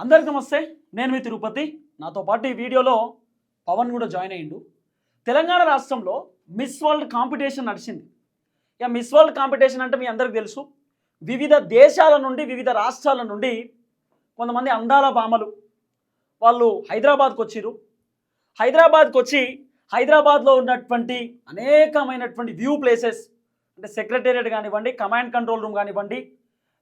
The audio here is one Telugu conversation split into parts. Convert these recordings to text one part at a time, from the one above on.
అందరికి నమస్తే నేను మీ తిరుపతి. నాతో పాటు ఈ వీడియోలో పవన్ కూడా జాయిన్ అయ్యిండు. తెలంగాణ రాష్ట్రంలో మిస్ వరల్డ్ కాంపిటీషన్ నడిచింది. ఇక మిస్ వరల్డ్ కాంపిటీషన్ అంటే మీ అందరికి తెలుసు. వివిధ దేశాల నుండి వివిధ రాష్ట్రాల నుండి కొంతమంది అందాల భామలు వాళ్ళు హైదరాబాద్కి వచ్చిరు హైదరాబాద్కి వచ్చి హైదరాబాద్లో ఉన్నటువంటి అనేకమైనటువంటి వ్యూ ప్లేసెస్ అంటే సెక్రటేరియట్ కానివ్వండి కమాండ్ కంట్రోల్ రూమ్ కానివ్వండి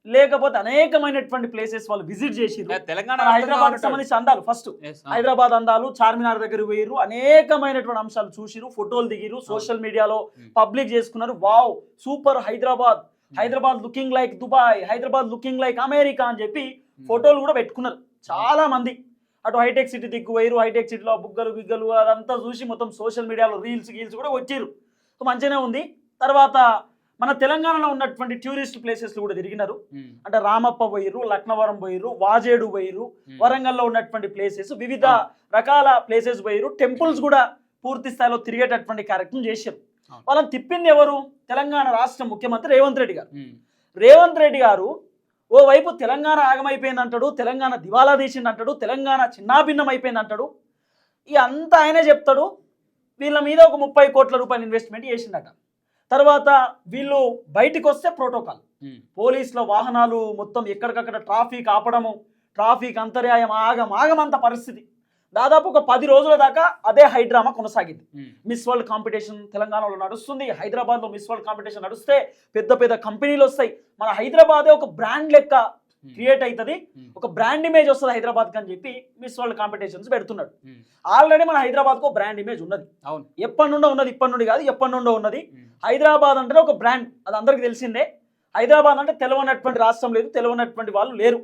లేకపోతే అనేకమైనటువంటి ప్లేసెస్ వాళ్ళు విజిట్ చేసిర్రు. తెలంగాణ మన హైదరాబాద్ సంబంధించి అందాలు ఫస్ట్ హైదరాబాద్ అందాలు చార్మినార్ దగ్గర పోయిర్రు అనేకమైనటువంటి అంశాలు చూసిరు ఫోటోలు దిగిరు సోషల్ మీడియాలో Hmm. పబ్లిక్ చేసుకున్నారు. Wow super Hyderabad. Hyderabad looking like Dubai Hyderabad looking like America అని చెప్పి ఫోటోలు కూడా పెట్టుకున్నారు. చాలా మంది. అటు హైటెక్ సిటీ దిక్కు పోయిరు హైటెక్ సిటీలో బుగ్గలు బిగ్గలు అదంతా చూసి మొత్తం సోషల్ మీడియాలో రీల్స్ గీల్స్ కూడా వచ్చిర్రు సో మంచిగానే ఉంది. తర్వాత మన తెలంగాణలో ఉన్నటువంటి టూరిస్ట్ ప్లేసెస్ కూడా తిరిగినారు. అంటే రామప్ప పోయిర్రు లక్నవరం పోయిర్రు వాజేడు పోయిర్రు వరంగల్లో ఉన్నటువంటి ప్లేసెస్ వివిధ రకాల ప్లేసెస్ పోయిరు టెంపుల్స్ కూడా పూర్తి స్థాయిలో తిరిగేటటువంటి కార్యక్రమం చేశారు. వాళ్ళని తిప్పింది ఎవరు? తెలంగాణ రాష్ట్ర ముఖ్యమంత్రి రేవంత్ రెడ్డి గారు. రేవంత్ రెడ్డి గారు ఓవైపు తెలంగాణ ఆగమైపోయింది అంటాడు తెలంగాణ దివాలా తీసింది అంటాడు తెలంగాణ చిన్నాభిన్నం అయిపోయింది అంటాడు. ఇక అంతా ఆయనే చెప్తాడు వీళ్ళ మీద ఒక ముప్పై కోట్ల రూపాయల ఇన్వెస్ట్మెంట్ చేసిందట తర్వాత వీళ్ళు బయటికి వస్తే ప్రోటోకాల్ పోలీసుల వాహనాలు మొత్తం ఎక్కడికక్కడ ట్రాఫిక్ ఆపడము ట్రాఫిక్ అంతర్యాయం ఆగం ఆగమంత పరిస్థితి. దాదాపు ఒక పది రోజుల దాకా అదే హైడ్రామా కొనసాగింది. మిస్ వరల్డ్ కాంపిటీషన్ తెలంగాణలో నడుస్తుంది. హైదరాబాద్లో మిస్ వరల్డ్ కాంపిటీషన్ నడుస్తే పెద్ద పెద్ద కంపెనీలు వస్తాయి. మన హైదరాబాదే ఒక బ్రాండ్ లెక్క క్రియేట్ అవుతుంది ఒక బ్రాండ్ ఇమేజ్ వస్తుంది హైదరాబాద్కి అని చెప్పి మిస్ వరల్డ్ కాంపిటీషన్స్ పెడుతున్నాడు. ఆల్రెడీ మన హైదరాబాద్కు ఒక బ్రాండ్ ఇమేజ్ ఉన్నది. అవును. ఎప్పటి నుండో ఉన్నది ఇప్పటి నుండి కాదు ఎప్పటి నుండో ఉన్నది. హైదరాబాద్ అంటే ఒక బ్రాండ్ అది అందరికి తెలిసిందే. హైదరాబాద్ అంటే తెలియనటువంటి రాష్ట్రం లేదు తెలియనటువంటి వాళ్ళు లేరు.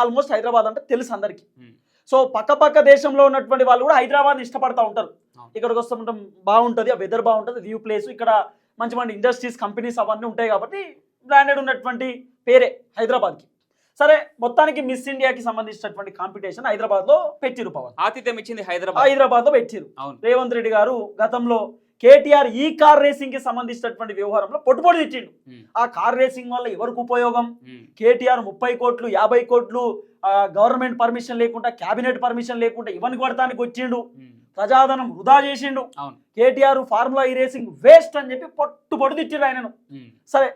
ఆల్మోస్ట్ హైదరాబాద్ అంటే తెలుసు అందరికి. సో పక్క పక్క దేశంలో ఉన్నటువంటి వాళ్ళు కూడా హైదరాబాద్ ఇష్టపడతా ఉంటారు. ఇక్కడికి వస్తుంటాం బాగుంటుంది ఆ వెదర్ బాగుంటుంది వ్యూ ప్లేస్ ఇక్కడ మంచి మంచి ఇండస్ట్రీస్ కంపెనీస్ అవన్నీ ఉంటాయి కాబట్టి బ్రాండెడ్ ఉన్నటువంటి పేరే హైదరాబాద్కి. సరే మొత్తానికి మిస్ ఇండియాకి సంబంధించినటువంటి కాంపిటీషన్ హైదరాబాద్లో పెట్టిరు పవన్. ఆతిథ్యం ఇచ్చింది హైదరాబాద్. హైదరాబాద్లో పెట్టిరు. అవును. రేవంత్ రెడ్డి గారు గతంలో కేటీఆర్ ఈ కార్ రేసింగ్కి సంబంధించినటువంటి వ్యవహారంలో పొట్టుపొడి తెచ్చిండు. ఆ కార్ రేసింగ్ వల్ల ఎవరికి ఉపయోగం. కేటీఆర్ ముప్పై కోట్లు యాభై కోట్లు గవర్నమెంట్ పర్మిషన్ లేకుండా క్యాబినెట్ పర్మిషన్ లేకుండా ఇవన్నీ కొడతానికి వచ్చిండు. ప్రజాధనం వృధా చేసిండు. KTR Formula E racing waste అని చెప్పి పొట్టు పొడి తిట్టిరు ఆయనను. సరే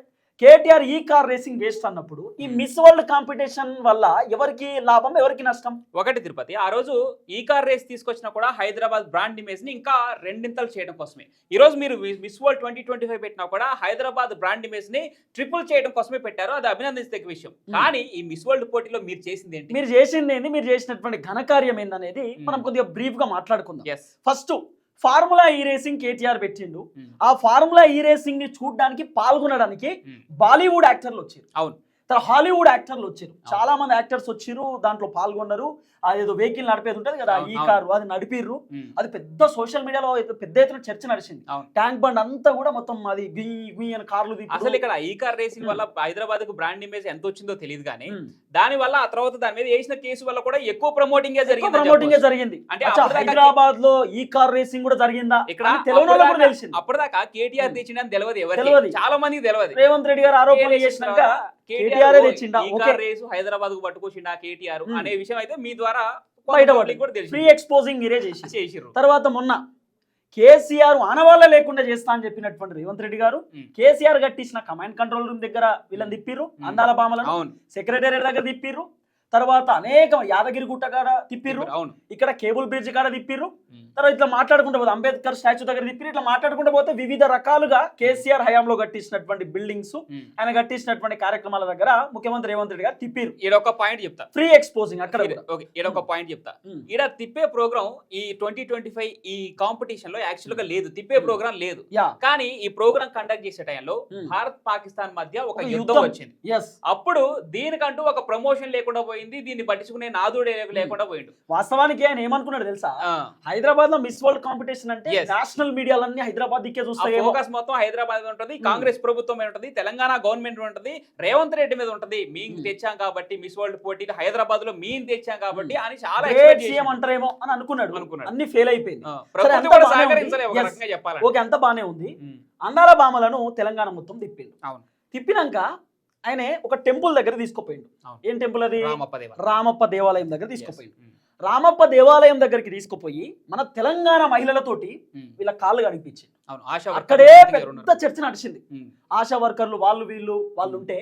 కేటీఆర్ ఈ కార్ రేసింగ్ వేస్ట్ అన్నప్పుడు ఈ మిస్ వరల్డ్ కాంపిటీషన్ వల్ల ఎవరికి లాభం ఎవరికి నష్టం? ఒకటి తిరుపతి ఆ రోజు ఈ కార్ రేస్ తీసుకొచ్చినా కూడా హైదరాబాద్ బ్రాండ్ ఇమేజ్ని ఇంకా రెండింతలు చేయడం కోసమే. ఈ రోజు మీరు miss world twenty twenty five పెట్టినా కూడా హైదరాబాద్ బ్రాండ్ ఇమేజ్ని ట్రిపుల్ చేయడం కోసమే పెట్టారు. అది అభినందించదగ్గ విషయం. కానీ ఈ మిస్ వరల్డ్ పోటీలో మీరు చేసింది ఏంటి? మీరు చేసింది ఏంది? మీరు చేసినటువంటి ఘనకార్యం ఏందనేది మనం కొద్దిగా బ్రీఫ్గా మాట్లాడుకుందాం. First Formula E racing KTR పెట్టిండు. ఆ ఫార్ములా ఈ రేసింగ్ని చూడడానికి పాల్గొనడానికి బాలీవుడ్ యాక్టర్లు వచ్చారు. అవును. హాలీవుడ్ యాక్టర్లు వచ్చారు చాలా మంది యాక్టర్స్ వచ్చారు దాంట్లో పాల్గొన్నారు అదేదో వెహికల్ నడిపేది ఉంటది కదా ఈ. కారు అది నడిపిర్రు అది పెద్ద సోషల్ మీడియాలో పెద్ద ఎత్తున చర్చ నడిచింది. ట్యాంక్ బండ్ అంతా కూడా మొత్తం అది అని కార్లు. అసలు ఇక్కడ ఈ కార్ రేసింగ్. వల్ల హైదరాబాద్కు బ్రాండ్ ఇమేజ్ ఎంత వచ్చిందో తెలియదు కానీ. దాని వల్ల ఆ తర్వాత దాని మీద వేసిన కేసు వల్ల కూడా ఎక్కువ ప్రమోటింగ్ జరిగింది ప్రమోటింగ్ జరిగింది అంటే హైదరాబాద్లో ఈ కార్ రేసింగ్ కూడా జరిగిందా ఇక్కడ అప్పటిదాకా- తెలిసింది అప్పటిదాకా కేటీఆర్ ఉమ్. తెచ్చిండని తెలియదు తెలియదు. చాలా మందికి తెలియదు రేవంత్ రెడ్డి గారు ఆరోపణలు చేసినాక కేటీఆర్ తెచ్చిండా? ఓకే. రేసు హైదరాబాద్కు పట్టుకొచ్చిండా కేటీఆర్. అనే విషయం అయితే మీ ద్వారా బయటపడింది. కూడా ఫ్రీ ఎక్స్పోజింగ్ మీరే చేసి చేసిర్రు తర్వాత మొన్న కేసీఆర్ ఆనవాళ్ళ లేకుండా చేస్తా అని చెప్పినటువంటి రేవంత్ రెడ్డి గారు. కేసీఆర్ కట్టించిన కమాండ్ కంట్రోల్ రూమ్ దగ్గర వీళ్ళని తిప్పిర్రు. అందాల బామలను సెక్రటేరియట్ దగ్గర తిప్పిర్రు తర్వాత అనేక యాదగిరి గుట్ట కాడ తిప్పిర్రు. ఇక్కడ కేబుల్ బ్రిడ్జ్ కాడ తిప్పిర్రు. తర్వాత ఇట్లా మాట్లాడుకుంటూ పోతే అంబేద్కర్ స్టాచ్యూ దగ్గర తిప్పిర్రు. ఇట్లా మాట్లాడుకుంటూ పోతే వివిధ రకాలుగా కేసీఆర్ హయాంలో కట్టించినటువంటి బిల్డింగ్స్. ఆయన కట్టించినటువంటి కార్యక్రమాల దగ్గర ముఖ్యమంత్రి రేవంత్ రెడ్డి గారు తిప్పిర్రు. ఈడ ఒక పాయింట్ చెప్తా. ఫ్రీ ఎక్స్పోజింగ్ అక్కడ ఈడ ఒక పాయింట్ చెప్తా. ఈడ తిప్పే ప్రోగ్రామ్ ఈ ట్వంటీ ట్వంటీ ఫైవ్ ఈ కాంపిటీషన్లో యాక్చువల్గా లేదు. తిప్పే. ప్రోగ్రామ్ లేదు. కానీ ఈ ప్రోగ్రామ్ కండక్ట్ చేసే టైంలో. భారత్ పాకిస్తాన్ మధ్య ఒక యుద్ధం. వచ్చింది. అప్పుడు దీనికంటూ ఒక ప్రమోషన్ లేకుండా పోయింది దీన్ని పట్టించుకునే నాదుడే లేకుండా పోయిండు. వాస్తవానికి ఆయన ఏమనుకున్నాడు తెలుసా? హైదరాబాద్లో మిస్ వరల్డ్ కాంపిటీషన్ అంటే. నేషనల్ మీడియాలన్నీ హైదరాబాద్ దిక్కే ఆ చూస్తాయేమో. ఫోకస్ మొత్తం హైదరాబాద్ ఉంటది కాంగ్రెస్ ప్రభుత్వం మీద ఉంటది తెలంగాణ గవర్నమెంట్ ఉంటది రేవంత్ రెడ్డి మీద ఉంటది. మేము. తెచ్చాం కాబట్టి మిస్ వరల్డ్ పోటీలు హైదరాబాద్లో మేము తెచ్చాం కాబట్టి అని చాలా సీఎం. అంటారేమో అని అనుకున్నాడు. అనుకున్నాడు. అన్ని ఫెయిల్ అయిపోయింది. ఓకే అంత బానే ఉంది. అందాల బామలను తెలంగాణ మొత్తం తిప్పిండు. అవును. తిప్పినాక ఆయన ఒక టెంపుల్ దగ్గర తీసుకుపోయిండు. ఏం టెంపుల్ అది? రామప్ప దేవ రామప్ప దేవాలయం దగ్గర తీసుకుపోయిండు. రామప్ప దేవాలయం దగ్గరికి తీసుకుపోయి మన తెలంగాణ మహిళలతోటి వీళ్ళ కాళ్ళు ఆశా అక్కడే పెద్ద? చర్చ నడిచింది. ఉమ్, ఆశా వర్కర్లు వాళ్ళు వీళ్ళు వాళ్ళు ఉంటే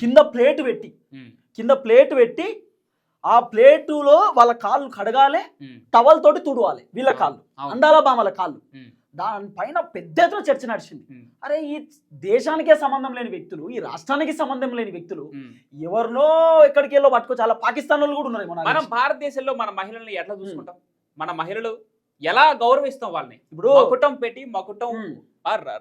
కింద ప్లేట్ పెట్టి కింద ప్లేట్ పెట్టి ఆ ప్లేటులో వాళ్ళ కాళ్ళు కడగాలి టవల్ తోటి తుడవాలి వీళ్ళ కాళ్ళు. అందాల బామల కాళ్ళు. దానిపైన పెద్ద ఎత్తున చర్చ నడిచింది. అరే ఈ దేశానికే సంబంధం లేని వ్యక్తులు ఈ రాష్ట్రానికి సంబంధం లేని వ్యక్తులు. ఎవరినో ఎక్కడికి వెళ్ళో పట్టుకోవచ్చు అలా పాకిస్తాన్ వాళ్ళు కూడా ఉన్నారు మనం భారతదేశంలో మన మహిళల్ని ఎట్లా చూసుకుంటాం? మన మహిళలు ఎలా గౌరవిస్తాం వాళ్ళని? ఇప్పుడు మకుటం పెట్టి మకుటం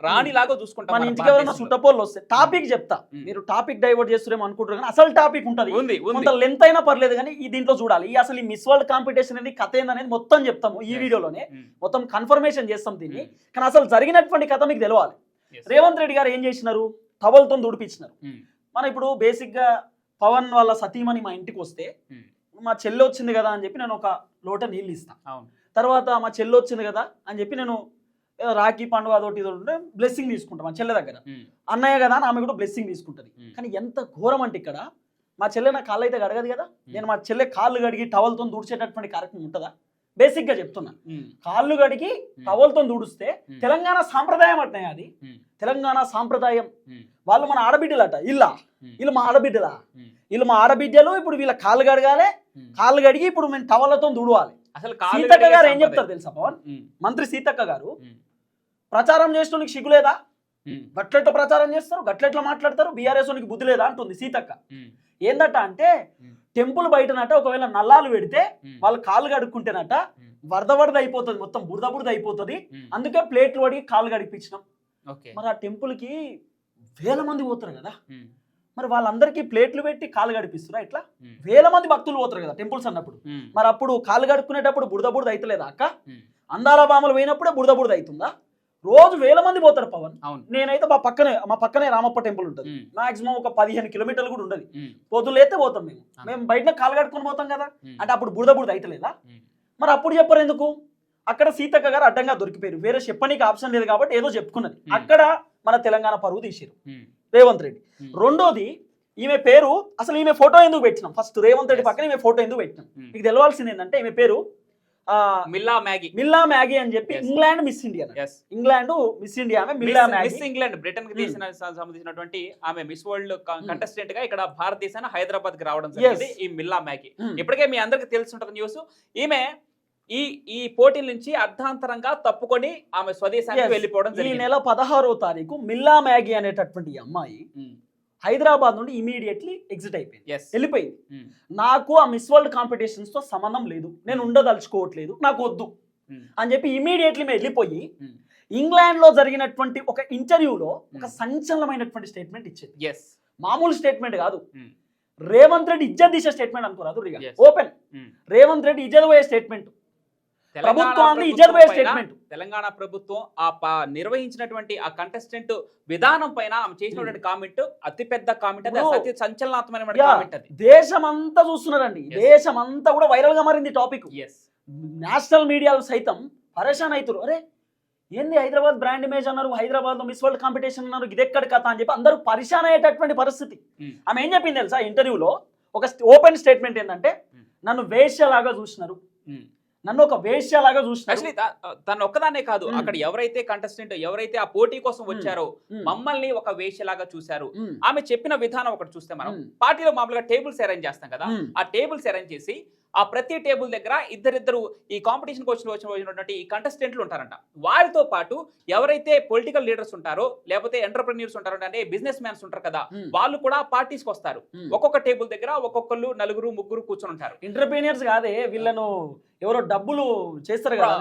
రాణిలాగా చూసుకుంటాం మన ఇంటికి ఎవరైనా. సుట్టపోళ్ళు వస్తే టాపిక్ చెప్తా. మీరు టాపిక్ డైవర్ట్ చేస్తురేమో అనుకుంటారు కానీ అసలు టాపిక్ ఉంటది. ఉంది కొంత లెంత్ అయినా పర్లేదు కానీ ఈ దీంట్లో చూడాలి. ఈ అసలు ఈ మిస్ వరల్డ్ కాంపిటీషన్ అనేది కథ ఏందనేది మొత్తం చెప్తాము ఈ. వీడియోలోనే. మొత్తం కన్ఫర్మేషన్ చేస్తాం దీన్ని. కానీ అసలు జరిగినటువంటి కథ మీకు తెలవాలి. Yes. రేవంత్ రెడ్డి గారు ఏం చేసినారు? టవల్తో దుడిపించినారు. మనం ఇప్పుడు బేసిక్గా పవన్ వాళ్ళ సతీమణి మా ఇంటికి వస్తే మా చెల్లి వచ్చింది కదా అని చెప్పి నేను ఒక లోట నీళ్ళు ఇస్తాను అవును. తర్వాత మా చెల్లి వచ్చింది కదా అని చెప్పి నేను రాఖీ పండుగ అదొకటి ఇదో ఉంటే బ్లెస్సింగ్ తీసుకుంటాను మా చెల్లె దగ్గర. అన్నయ్య కదా అని ఆమె కూడా బ్లెస్సింగ్ తీసుకుంటుంది. కానీ ఎంత ఘోరం అంటే ఇక్కడ మా చెల్లె నా కాళ్ళు అయితే గడగదు కదా నేను మా చెల్లె కాళ్ళు కడిగి టవల్తో దూడ్చేటటువంటి కార్యక్రమం ఉంటుందా? బేసిక్గా చెప్తున్నా. కాళ్ళు కడిగి టవల్తో దూడిస్తే తెలంగాణ సాంప్రదాయం అంటున్నాయి అది. తెలంగాణ సాంప్రదాయం. వాళ్ళు మన ఆడబిడ్డలట ఇల్లా. ఉమ్, వీళ్ళు మా ఆడబిడ్డలా. వీళ్ళు మా ఆడబిడ్డలు ఇప్పుడు వీళ్ళ కాళ్ళు కడగాలి. కాళ్ళు కడిగి ఇప్పుడు మేము టవలతో దుడవాలి అసలు సీతక్క గారు ఏం. చెప్తారు తెలుసా పవన్? మంత్రి సీతక్క గారు ప్రచారం చేసిన నీకు సిగ్గులేదా? ఉమ్, గట్లెట్ల ప్రచారం చేస్తారు? గట్లెట్ల మాట్లాడతారు? బీఆర్ఎస్ నీకు బుద్ధి లేదా? అంటుంది సీతక్క. ఏందట అంటే. టెంపుల్ బయటనట ఒకవేళ నల్లాలు పెడితే వాళ్ళు కాళ్ళు కడుక్కుంటేనట వరద వరద అయిపోతుంది మొత్తం బురద బురద అయిపోతుంది. అందుకే ప్లేట్లు పడి కాళ్ళు కడిపించినాం. ఓకే. మరి ఆ టెంపుల్కి వేల మంది పోతారు కదా. మరి వాళ్ళందరికీ ప్లేట్లు పెట్టి కాళ్ళు గడిపిస్తురా ఇట్లా వేల మంది భక్తులు పోతారు కదా టెంపుల్స్ అన్నప్పుడు. మరి అప్పుడు కాళ్ళు గడుపుకునేటప్పుడు బురద బురద అవుతలేదా అక్క? అందాల బామలు పోయినప్పుడే బురద బురద అవుతుందా? రోజు వేల మంది పోతారు పవన్. నేనైతే మా పక్కనే మా పక్కనే రామప్ప టెంపుల్ ఉంటుంది. మాక్సిమం ఒక పదిహేను కిలోమీటర్లు కూడా ఉండదు. ఉమ్, పొద్దులేతే పోతాం మేము. మేము బయట కాలు కడుక్కొని పోతాం కదా. అంటే అప్పుడు బురద బురద అవుతలేదా ఉమ్, మరి అప్పుడు చెప్పరు ఎందుకు? అక్కడ సీతక్క గారు అడ్డంగా దొరికిపోయారు. వేరే చెప్పనీకి ఆప్షన్ లేదు కాబట్టి ఏదో చెప్పుకున్నది. అక్కడ మన తెలంగాణ పరువు తీసారు రేవంత్ రెడ్డి రెండోది ఈమె పేరు అసలు ఈమె ఫోటో ఎందుకు పెట్టినాం ఫస్ట్ రేవంత్ రెడ్డి. పక్కన ఈమె ఫోటో ఎందుకు పెట్టినాం. మీకు తెలవాల్సింది ఏంటంటే ఈమె పేరు మిల్లా మ్యాగీ మిల్లా మ్యాగీ అని చెప్పి. England miss India England miss India ఆమె మిల్లా మిస్ ఇంగ్లాండ్ బ్రిటన్కి. తీసిన సంబంధించినటువంటి ఆమె మిస్ వరల్డ్. కంటెస్టెంట్గా ఇక్కడ భారతదేశాన్ని హైదరాబాద్కి రావడం జరిగింది ఈ మిల్లా మ్యాగీ. ఇప్పటికే మీ అందరికి తెలిసి ఉంటుంది న్యూస్ ఈమె ఈ ఈ పోటీల నుంచి అర్ధాంతరంగా తప్పుకొని ఆమె స్వదేశానికి. వెళ్ళిపోవడం ఈ నెల పదహారో తారీఖు మిల్లా మ్యాగీ అనేటటువంటి అమ్మాయి హైదరాబాద్ నుండి ఇమీడియట్లీ ఎగ్జిట్ అయిపోయింది. వెళ్ళిపోయింది. నాకు ఆ మిస్ వరల్డ్ కాంపిటీషన్స్తో సంబంధం లేదు. నేను ఉండదలుచుకోవట్లేదు. నాకు వద్దు అని చెప్పి ఇమీడియట్లీ మేము వెళ్ళిపోయి ఇంగ్లాండ్లో జరిగినటువంటి ఒక ఇంటర్వ్యూలో ఒక. సంచలనమైనటువంటి స్టేట్మెంట్ ఇచ్చింది. ఎస్ మామూలు స్టేట్మెంట్ కాదు. రేవంత్ రెడ్డి ఇజ్జత్ తీసే స్టేట్మెంట్ అనుకోరాదు. ఓపెన్ రేవంత్ రెడ్డి ఇజ్జత్ పోయే స్టేట్మెంట్ ప్రభుత్వాన్ని ఇజ్జత్ పోయే స్టేట్మెంట్ తెలంగాణ ప్రభుత్వం ఆ నిర్వహించినటువంటి ఆ కంటెస్టెంట్ విధానం పైన ఆమె చేసినటువంటి కామెంట్ అతి పెద్ద కామెంట్ అది సంచలనాత్మకమైన. కామెంట్ అది. దేశం అంతా చూస్తున్నారండి. Yes. దేశం అంతా కూడా వైరల్గా మారింది టాపిక్ నేషనల్ మీడియాలు సైతం పరేషాన్ అవుతారు అరే ఏంది హైదరాబాద్ బ్రాండ్ ఇమేజ్ అన్నారు హైదరాబాద్లో మిస్ వరల్డ్ కాంపిటీషన్ అన్నారు ఇదెక్కడ కథ అని చెప్పి అందరూ పరిశాన్ అయ్యేటటువంటి పరిస్థితి. Hmm. ఆమె ఏం చెప్పింది తెలుసా? ఇంటర్వ్యూలో ఒక ఓపెన్ స్టేట్మెంట్ ఏంటంటే Hmm. నన్ను వేశ్యలాగా చూసినారు. నన్ను ఒక వేశ్యలాగా చూసినారు యాక్చువల్లీ తను ఒక్కదాన్నే కాదు. అక్కడ ఎవరైతే కంటెస్టెంట్ ఎవరైతే ఆ పోటీ కోసం. వచ్చారో. మమ్మల్ని ఒక వేషలాగా చూశారు. ఆమె చెప్పిన విధానం ఒకటి చూస్తే మనం. పార్టీలో మామూలుగా టేబుల్స్ అరేంజ్ చేస్తాం కదా. ఆ టేబుల్స్ అరేంజ్ చేసి ఆ ప్రతి టేబుల్ దగ్గర ఇద్దరిద్దరు ఈ కాంపిటీషన్ వచ్చిన వచ్చిన వచ్చినటువంటి ఈ కంటెస్టెంట్లు ఉంటారంట వారితో పాటు ఎవరైతే పొలిటికల్ లీడర్స్ ఉంటారో లేకపోతే ఎంటర్ప్రెన్యూర్స్ ఉంటారో అంటే బిజినెస్ మ్యాన్స్ ఉంటారు కదా. వాళ్ళు కూడా పార్టీస్కి వస్తారు. ఒక్కొక్క టేబుల్ దగ్గర ఒక్కొక్కరు నలుగురు ముగ్గురు కూర్చొని ఉంటారు ఎంటర్ప్రీనియర్స్ కాదే వీళ్ళను ఎవరో డబ్బులు చేస్తారు కదా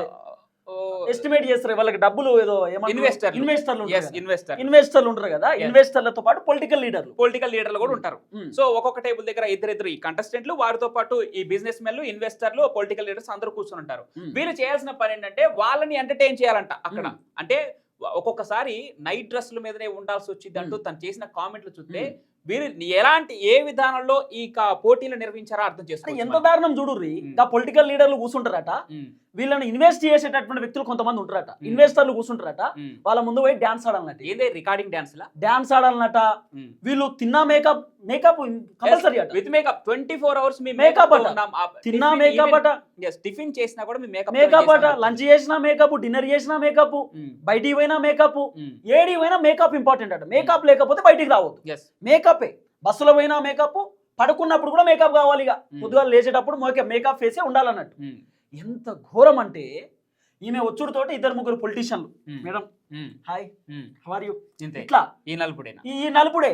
ఎస్టిమేట్ చేస్తారు వాళ్ళకి డబ్బులు ఏదో Investorలు. ఇన్వెస్టర్లు investor. ఇన్వెస్టర్లు ఉంటారు కదా. ఇన్వెస్టర్లతో పాటు పొలిటికల్ లీడర్లు పొలిటికల్ లీడర్లు కూడా ఉంటారు. సో ఒక్కొక్క టేబుల్ దగ్గర ఇద్దరిద్దరు ఈ కంటెస్టెంట్లు వారితో పాటు ఈ బిజినెస్ మెన్లు ఇన్వెస్టర్లు పొలిటికల్ లీడర్స్ అందరూ కూర్చొని ఉంటారు. వీళ్ళు చేయాల్సిన పని ఏంటంటే వాళ్ళని ఎంటర్టైన్ చేయాలంట అక్కడ. అంటే ఒక్కొక్కసారి నైట్ డ్రెస్ల మీదనే ఉండాల్సి వచ్చింది అంటూ తను చేసిన కామెంట్లు చూస్తే వీరు ఎలాంటి ఏ విధానంలో ఈ పోటీలు నిర్వహించారో అర్థం చేసుకోవచ్చు ఎంత. దారుణం చూడుర్రి. ఇంకా పొలిటికల్ లీడర్లు కూర్చుంటారట. వీళ్ళని ఇన్వెస్ట్ చేసేటటువంటి వ్యక్తులు కొంతమంది ఉంటారట. ఇన్వెస్టర్లు కూర్చుంటారట. వాళ్ళ ముందు పోయి డాన్స్ ఆడాలన్నట్టు. ఏందే రికార్డింగ్ డాన్స్ లా? డాన్స్ ఆడాలన్నట. వీళ్ళు తిన్నా మేకప్ మేకప్ కంపల్సరీ అట. With makeup twenty four hours me Makeup అట. తిన్నా మేకప్ అట. టిఫిన్ చేసినా కూడా మీ మేకప్ మేకప్ అట. లంచ్ చేసినా మేకప్ డిన్నర్ చేసినా మేకప్ బయటికి పోయినా మేకప్ ఏడి పోయినా మేకప్ ఇంపార్టెంట్ అట. మేకప్ లేకపోతే బయటికి రావద్దు. మేకప్ బస్సులో పోయినా మేకప్ పడుకున్నప్పుడు కూడా మేకప్ కావాలి ఇక. పొద్దుగా లేచేటప్పుడు మేకప్ మేకప్ వేసే ఉండాలన్నట్టు. ఎంత ఘోరం అంటే ఈమె వచ్చుడుతోటి ఇద్దరు ముగ్గురు పొలిటీషియన్లు madam hi. How are you ఇట్లా. ఈ నలుపుడేనా? ఈ నలుపుడే.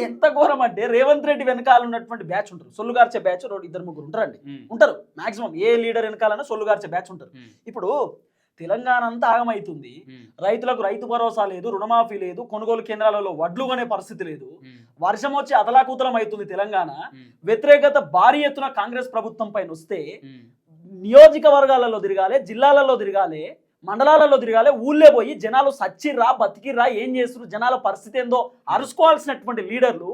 ఎంత ఘోరం అంటే రేవంత్ రెడ్డి వెనకాల ఉన్నటువంటి బ్యాచ్ ఉంటారు. సొల్లుగార్చే బ్యాచ్ రోడ్ ఇద్దరు ముగ్గురు ఉంటారండి. ఉంటారు. మాక్సిమం ఏ లీడర్ వెనకాలన్నా సొల్లుగార్చే బ్యాచ్ ఉంటారు. ఇప్పుడు తెలంగాణ అంతా ఆగమైతుంది. ఉమ్, రైతులకు రైతు భరోసా లేదు రుణమాఫీ లేదు కొనుగోలు కేంద్రాలలో వడ్లు కొనే పరిస్థితి లేదు. వర్షం వచ్చి అతలాకుతలం అవుతుంది తెలంగాణ. వ్యతిరేకత భారీ ఎత్తున కాంగ్రెస్ ప్రభుత్వం పైన వస్తే నియోజకవర్గాలలో తిరగాలి జిల్లాలలో తిరగాలి మండలాలలో తిరగాలి ఊళ్ళే పోయి జనాలు సచ్చిర్రా బతికిర్రా ఏం చేస్తున్నారు జనాల పరిస్థితి ఏందో అరుసుకోవాల్సినటువంటి లీడర్లు.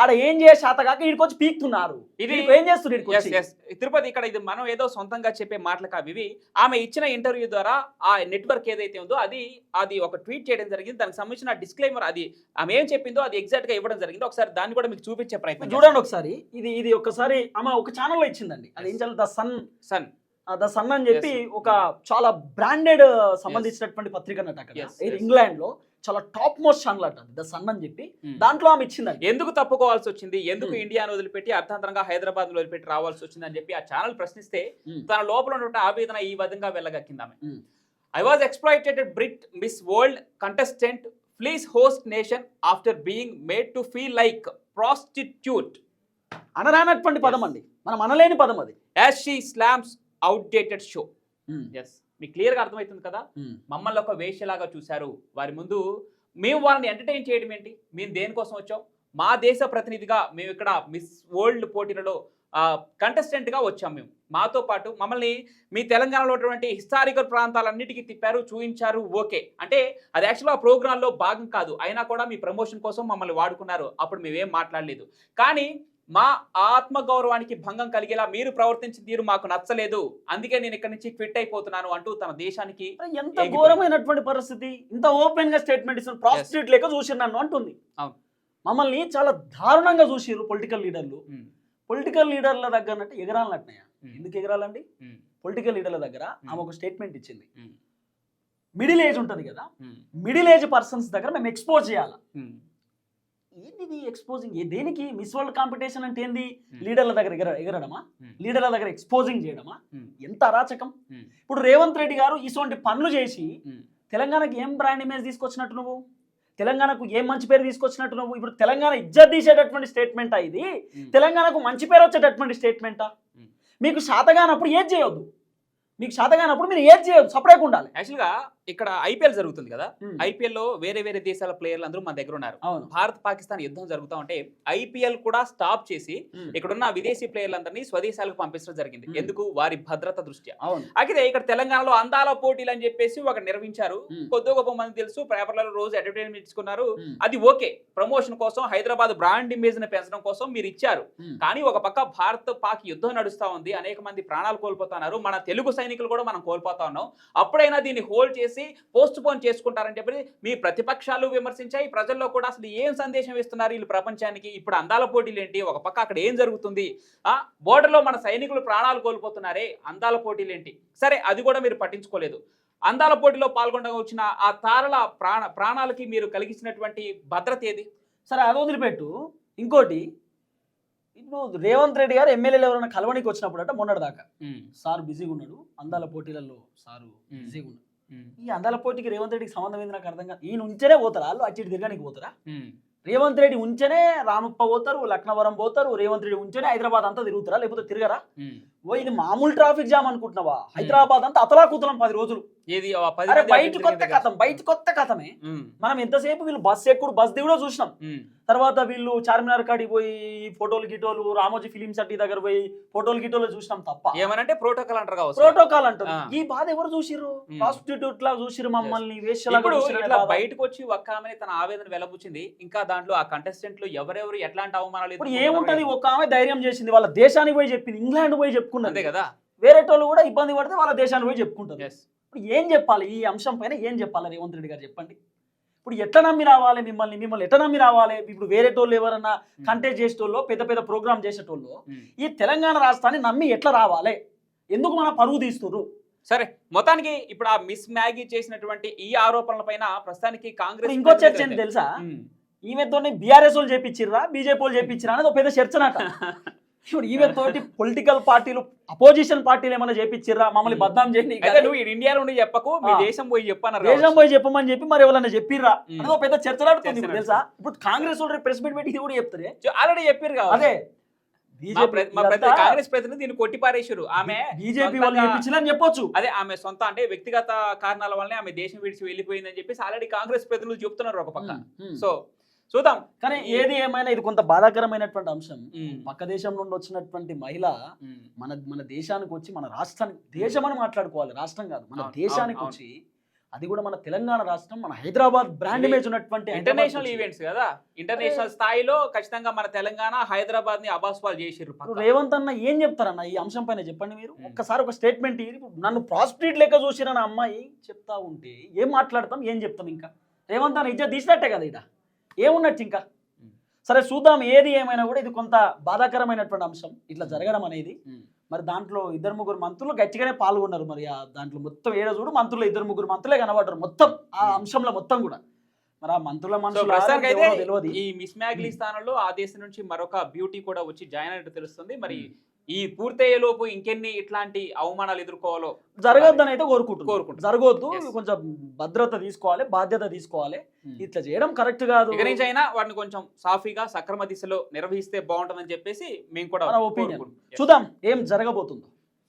ఆడ ఏం చేసి శాతగాక ఈడికొచ్చి పీక్తున్నారు. ఇది ఏం చేస్తున్నారు. తిరుపతి ఇక్కడ ఇది మనం ఏదో సొంతంగా చెప్పే మాటలు కావు ఇవి. ఆమె ఇచ్చిన ఇంటర్వ్యూ ద్వారా ఆ నెట్వర్క్ ఏదైతే ఉందో అది అది ఒక ట్వీట్ చేయడం జరిగింది. దానికి సంబంధించిన డిస్క్లైమర్ అది ఆమె ఏం చెప్పిందో అది ఎగ్జాక్ట్గా ఇవ్వడం జరిగింది. ఒకసారి దాన్ని కూడా మీకు చూపించే ప్రయత్నం చూడండి ఒకసారి. ఇది ఇది ఒకసారి ఆమె ఒక ఛానల్లో ఇచ్చిందండి. అది ఏం the sun sun the sun అని చెప్పి. ఒక చాలా బ్రాండెడ్ సంబంధించినటువంటి పత్రిక అన్నట్టు అక్కడ. ఇంగ్లాండ్లో చాలా టాప్ మోస్ట్ ఛానల్ అట ద సన్ అని చెప్పి. దాంట్లో ఆమె ఇచ్చిందండి ఎందుకు తప్పుకోవాల్సి వచ్చింది? ఎందుకు Hmm. ఇండియాను వదిలిపెట్టి అర్థాంతరంగా హైదరాబాద్ వదిలిపెట్టి రావాల్సి వచ్చింది అని చెప్పి ఆ ఛానల్ ప్రశ్నిస్తే Hmm. తన లోపల ఉన్నటువంటి ఆవేదన ఈ విధంగా వెళ్ళగక్కింది ఆమె. Hmm. I was exploited Brit miss world contestant flees host nation after being made to feel like prostitute అనరానటువంటి పదం అండి. మనం అనలేని పదం అది. As she slams outdated show yes మీకు క్లియర్గా అర్థమవుతుంది కదా? మమ్మల్ని ఒక వేష్యలాగా చూశారు. వారి ముందు మేము వాళ్ళని ఎంటర్టైన్ చేయడం ఏంటి? మేము దేనికోసం వచ్చాం? మా దేశ ప్రతినిధిగా మేము ఇక్కడ మిస్ వరల్డ్ పోటీలలో కంటెస్టెంట్గా వచ్చాం మేము. మాతో పాటు మమ్మల్ని మీ తెలంగాణలో ఉన్నటువంటి హిస్టారికల్ ప్రాంతాలన్నిటికీ తిప్పారు చూపించారు ఓకే. అంటే అది యాక్చువల్గా ఆ ప్రోగ్రాంలో భాగం కాదు. అయినా కూడా మీ ప్రమోషన్ కోసం మమ్మల్ని వాడుకున్నారు. అప్పుడు మేమేం మాట్లాడలేదు. కానీ మా ఆత్మగౌరవానికి భంగం కలిగేలా మీరు ప్రవర్తించిన తీరు మాకు నచ్చలేదు. అందుకే నేను ఇక్కడి నుంచి క్విట్ అయిపోతున్నాను అంటూ తన దేశానికి ఎంత. ఘోరమైనటువంటి పరిస్థితి. ఇంత ఓపెన్గా స్టేట్మెంట్ ఇస్తున్న ప్రాస్టిట్యూట్ లెక్క చూసి నన్ను అంటుంది. మమ్మల్ని చాలా దారుణంగా చూసిర్రు పొలిటికల్ లీడర్లు. పొలిటికల్ లీడర్ల దగ్గర అంటే ఎగరాలన్నట్టున్నాయ ఎందుకు ఎగరాలండి? పొలిటికల్ లీడర్ల దగ్గర. ఆమె ఒక స్టేట్మెంట్ ఇచ్చింది. మిడిల్ ఏజ్ ఉంటది కదా. మిడిల్ ఏజ్ పర్సన్స్ దగ్గర మేము ఎక్స్పోజ్ చేయాలి? ఏంది ఎక్స్పోజింగ్ దేనికి? మిస్ వరల్డ్ కాంపిటీషన్ అంటే ఏంది? Hmm. లీడర్ల దగ్గర ఎగర ఎగరడమా? Hmm. లీడర్ల దగ్గర ఎక్స్పోజింగ్ చేయడమా? ఉమ్, ఎంత అరాచకం. ఇప్పుడు రేవంత్ రెడ్డి గారు ఇటువంటి పనులు చేసి తెలంగాణకి ఏం బ్రాండ్ ఇమేజ్ తీసుకొచ్చినట్టు నువ్వు? తెలంగాణకు ఏం మంచి పేరు తీసుకొచ్చినట్టు నువ్వు? ఇప్పుడు తెలంగాణ ఇజ్జత్ తీసేటటువంటి స్టేట్మెంటా ఇది. తెలంగాణకు మంచి పేరు వచ్చేటటువంటి స్టేట్మెంటా Hmm. మీకు శాతగానప్పుడు ఏది చేయొద్దు? మీకు శాతగానప్పుడు మీరు ఏది చేయొద్దు? సపరేట్ ఉండాలి. యాక్చువల్గా ఇక్కడ ఐపీఎల్ జరుగుతుంది కదా. ఐపీఎల్లో వేరే వేరే దేశాల ప్లేయర్లు అందరూ మన దగ్గర ఉన్నారు. భారత్ పాకిస్తాన్ యుద్ధం జరుగుతూ ఉంటే ఐపీఎల్ కూడా స్టాప్ చేసి. ఇక్కడున్న విదేశీ ప్లేయర్లందరినీ స్వదేశాలకు పంపించడం జరిగింది. ఎందుకు? వారి భద్రత దృష్ట్యా. అయితే ఇక్కడ తెలంగాణలో అందాల పోటీలు అని చెప్పేసి ఒక నిర్వహించారు. కొద్ది గొప్ప మంది తెలుసు. పేపర్లలో రోజు అడ్వర్టైజ్మెంట్ ఇచ్చుకున్నారు. అది ఓకే. ప్రమోషన్ కోసం హైదరాబాద్ బ్రాండ్ ఇమేజ్ని పెంచడం కోసం మీరు ఇచ్చారు. కానీ ఒక పక్క భారత్ పాక్ యుద్ధం నడుస్తా ఉంది. అనేక మంది ప్రాణాలు కోల్పోతున్నారు. మన తెలుగు సైనికులు కూడా మనం కోల్పోతా ఉన్నాం. అప్పుడైనా దీన్ని హోల్డ్ చేసి పోస్ట్ పోన్ చేసుకుంటారని చెప్పి మీ ప్రతిపక్షాలు విమర్శించాయి. ప్రజల్లో కూడా అసలు ఏం సందేశం ఇస్తున్నారు వీళ్ళు ప్రపంచానికి? ఇప్పుడు అందాల పోటీలు ఏంటి ఒక పక్క అక్కడ ఏం జరుగుతుంది? ఆ బోర్డర్లో మన సైనికులు ప్రాణాలు కోల్పోతున్నారే? అందాల పోటీలు ఏంటి సరే అది కూడా మీరు పట్టించుకోలేదు. అందాల పోటీలో పాల్గొనగా వచ్చిన ఆ తారల ప్రాణ ప్రాణాలకి మీరు కలిగించినటువంటి భద్రత ఏది? సరే అది వదిలిపెట్టు. ఇంకోటి ఇప్పుడు రేవంత్ రెడ్డి గారు ఎమ్మెల్యేలు ఎవరైనా కలవనికి వచ్చినప్పుడు అంటే మొన్నటి దాకా సార్ బిజీగా ఉన్నాడు. అందాల పోటీలలో సారు. బిజీగా ఉన్నాడు. ఈ అందాల పోటీకి రేవంత్ రెడ్డికి సంబంధం ఏంది నాకు అర్థం కాదు. ఈయన ఉంచేనే పోతారా? వాళ్ళు అటు తిరగడానికి పోతారా? రేవంత్ రెడ్డి ఉంచేనే రామప్ప పోతారు లక్నవరం పోతారు రేవంత్ రెడ్డి ఉంచేనే హైదరాబాద్ అంతా తిరుగుతారా? లేకపోతే తిరగరా? ఓ ఇది మామూలు ట్రాఫిక్ జామ్ అనుకుంటున్నావా? హైదరాబాద్ అంతా అతలాకుతలం పది రోజులు. ఏది బయట కొత్త కథం బయట కొత్త కథమే. మనం ఎంతసేపు వీళ్ళు బస్ ఎక్కుడు బస్ దిగుడో చూసినాం. తర్వాత వీళ్ళు చార్మినార్ కాడికి పోయి ఫోటోలు గిటోలు రామోజీ ఫిలిం సిటీ దగ్గర పోయి ఫోటోలు గిటోలు చూసినాం తప్ప. ఏమనంటే ప్రోటోకాల్ అంటారు ప్రోటోకాల్ అంటారు. ఈ బాధ ఎవరు చూసిర్రు? ఉమ్. ప్రాస్టిట్యూట్ లా చూసిరు మమ్మల్ని ఇప్పుడు ఇట్లా. బయటకు వచ్చి ఒక్క ఆమె తన ఆవేదన వెలబుచ్చింది. ఇంకా దాంట్లో ఆ కంటెస్టెంట్లు ఎవరెవరు ఎట్లాంటి అవమానాలు ఇప్పుడు ఏముంటది? ఒక ఆమె ధైర్యం చేసింది. వాళ్ళ దేశానికి పోయి చెప్పింది. ఇంగ్లాండ్ పోయి అంతే చెప్పుకున్నది కదా. వేరే వాళ్ళు కూడా ఇబ్బంది పడితే వాళ్ళ దేశానికి పోయి చెప్పుకుంటారు. ఇప్పుడు ఏం చెప్పాలి? ఈ అంశం పైన ఏం చెప్పాలి? రేవంత్ రెడ్డి గారు చెప్పండి. ఇప్పుడు ఎట్లా నమ్మి రావాలి మిమ్మల్ని? మిమ్మల్ని ఎట్లా నమ్మి రావాలి? ఇప్పుడు వేరే టోళ్ళు ఎవరన్నా కంటెస్ట్ చేసేటోళ్ళు పెద్ద పెద్ద ప్రోగ్రామ్ చేసేటోళ్ళు ఈ తెలంగాణ రాష్ట్రాన్ని నమ్మి ఎట్లా రావాలి? ఎందుకు మన పరువు తీస్తుర్రు? సరే మొత్తానికి ఇప్పుడు ఆ మిస్ మ్యాగీ చేసినటువంటి ఈ ఆరోపణల పైన ప్రస్తుతానికి కాంగ్రెస్ ఇంకో చర్చ ఏంటి తెలుసా? ఉమ్. ఈమెతోని బీఆర్ఎస్ వాళ్ళు చేపించిర్రా బీజేపీ వాళ్ళు చేపించిరా అనేది ఒక పెద్ద చర్చనట ఇప్పుడు ఈమె తోటి పొలిటికల్ పార్టీలు అపోజిషన్ పార్టీలు ఏమైనా చేపించిర్రా మమ్మల్ని. బద్నాం చేయండి నువ్వు ఈ ఇండియాలో ఉండి చెప్పకు మీ. దేశం పోయి చెప్పన్నారు దేశం పోయి చెప్పమని చెప్పి మరి ఎవరైనా చెప్పిర్రా? ఒక పెద్ద చర్చ నడుతుంది చర్చ ఇప్పుడు తెలుసా? ఇప్పుడు కాంగ్రెస్ వాళ్ళు ప్రెస్ మీట్ పెట్టి ఇది కూడా చెప్తారే ఆల్రెడీ చెప్పారు కదా అదే కాంగ్రెస్ ప్రతినిధి దీన్ని కొట్టి పారేశారు ఆమె బీజేపీ వాళ్ళు చెప్పొచ్చు. అదే ఆమె సొంత అంటే వ్యక్తిగత కారణాల వల్లనే ఆమె దేశం విడిచి వెళ్ళిపోయిందని చెప్పేసి ఆల్రెడీ కాంగ్రెస్ ప్రతినిధులు చెప్తున్నారు ఒక పక్క. సో చూద్దాం. కానీ ఏది ఏమైనా ఇది కొంత బాధాకరమైనటువంటి అంశం. పక్క దేశం నుండి వచ్చినటువంటి మహిళ మన మన దేశానికి వచ్చి మన రాష్ట్రానికి దేశం అని మాట్లాడుకోవాలి రాష్ట్రం కాదు. మన దేశానికి వచ్చి అది కూడా మన తెలంగాణ రాష్ట్రం మన హైదరాబాద్ బ్రాండ్ ఇమేజ్ ఉన్నటువంటి ఇంటర్నేషనల్ ఈవెంట్స్ కదా. ఇంటర్నేషనల్ స్థాయిలో ఖచ్చితంగా మన తెలంగాణ హైదరాబాద్ని అబాస్పాలు చేసిర్రు. రేవంత్ అన్న ఏం చెప్తారన్న ఈ అంశం పైన చెప్పండి మీరు. ఒక్కసారి ఒక స్టేట్మెంట్ నన్ను ప్రాస్టిట్యూట్ లెక్క చూసిరన్న అమ్మాయి చెప్తా ఉంటే ఏం మాట్లాడతాం ఏం చెప్తాం ఇంకా? రేవంత్ అన్న ఇజ్జత్ తీసినట్టే కదా ఇక ఏమున్నట్టు ఇంకా. సరే చూద్దాం ఏది ఏమైనా కూడా ఇది కొంత బాధాకరమైనటువంటి అంశం. ఇట్లా జరగడం అనేది మరి దాంట్లో ఇద్దరు ముగ్గురు మంత్రులు గట్టిగానే పాల్గొన్నారు మరి. ఆ దాంట్లో మొత్తం ఏడో చూడు మంత్రులు ఇద్దరు ముగ్గురు మంత్రులే కనబడ్డారు మొత్తం. ఆ అంశంలో మొత్తం కూడా. మరి ఆ మంత్రుల సో మనుషులు ప్రస్తుతానికి అయితే ఎవరో తెలియదు. ఈ మిస్ మ్యాగ్లీ స్థానంలో ఆ దేశం నుంచి మరొక బ్యూటీ కూడా వచ్చి జాయిన్ అయినట్టు తెలుస్తుంది. మరి ఈ పూర్తయ్యే లోపు ఇంకెన్ని ఇట్లాంటి అవమానాలు ఎదుర్కోవాలో జరగొద్దని అయితే కోరుకుంటున్నారు కోరుకుంటున్నారు. జరగొద్దు. కొంచెం భద్రత తీసుకోవాలి బాధ్యత తీసుకోవాలి Hmm. ఇట్లా చేయడం కరెక్ట్ కాదు ఇక నుంచి అయినా వాటిని కొంచెం సాఫీగా సక్రమ దిశలో నిర్వహిస్తే బాగుంటుందని చెప్పేసి మేము కూడా. Yes. చూద్దాం ఏం జరగబోతుందో